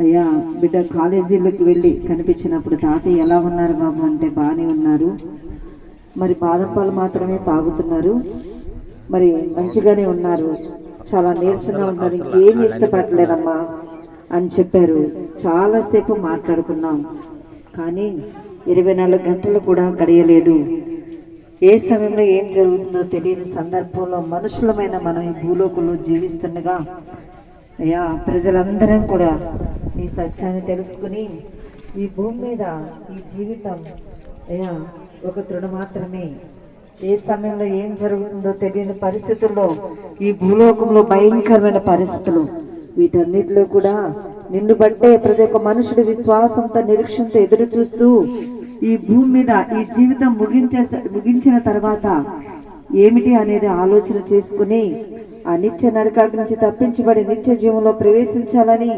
అయ్యా బిడ్డ కాలేజీలకు వెళ్ళి కనిపించినప్పుడు తాతయ్య ఎలా ఉన్నారు బాబు అంటే బాగానే ఉన్నారు. మరి బాదం పాలు మాత్రమే తాగుతున్నారు. మరి మంచిగానే ఉన్నారు. చాలా నీరసంగా ఉన్నారు. ఇంకేమీ ఇష్టపడలేదమ్మా అని చెప్పారు. చాలాసేపు మాట్లాడుకున్నాం. కానీ ఇరవై నాలుగు గంటలు కూడా గడియలేదు. ఏ సమయంలో ఏం జరుగుతుందో తెలియని సందర్భంలో మనుషులమైన మనం ఈ భూలోకంలో జీవిస్తుండగా అయ్యా ప్రజలందరం కూడా ఈ సత్యాన్ని తెలుసుకుని ఈ భూమి మీద ఈ జీవితం అయ్యా ఒక తృణ మాత్రమే. ఏ సమయంలో ఏం జరుగుతుందో తెలియని పరిస్థితుల్లో ఈ భూలోకంలో భయంకరమైన పరిస్థితులు. వీటన్నిటిలో కూడా నిన్ను బట్టే ప్రతి ఒక్క మనుషుడి విశ్వాసంతో నిరీక్షణతో ఎదురు చూస్తూ ఈ భూమి మీద ఈ జీవితం ముగించే ముగించిన తర్వాత ఏమిటి అనేది ఆలోచన చేసుకుని ఆ నిత్య నరకాగ్ని నుంచి తప్పించబడి నిత్య జీవంలో ప్రవేశించాలని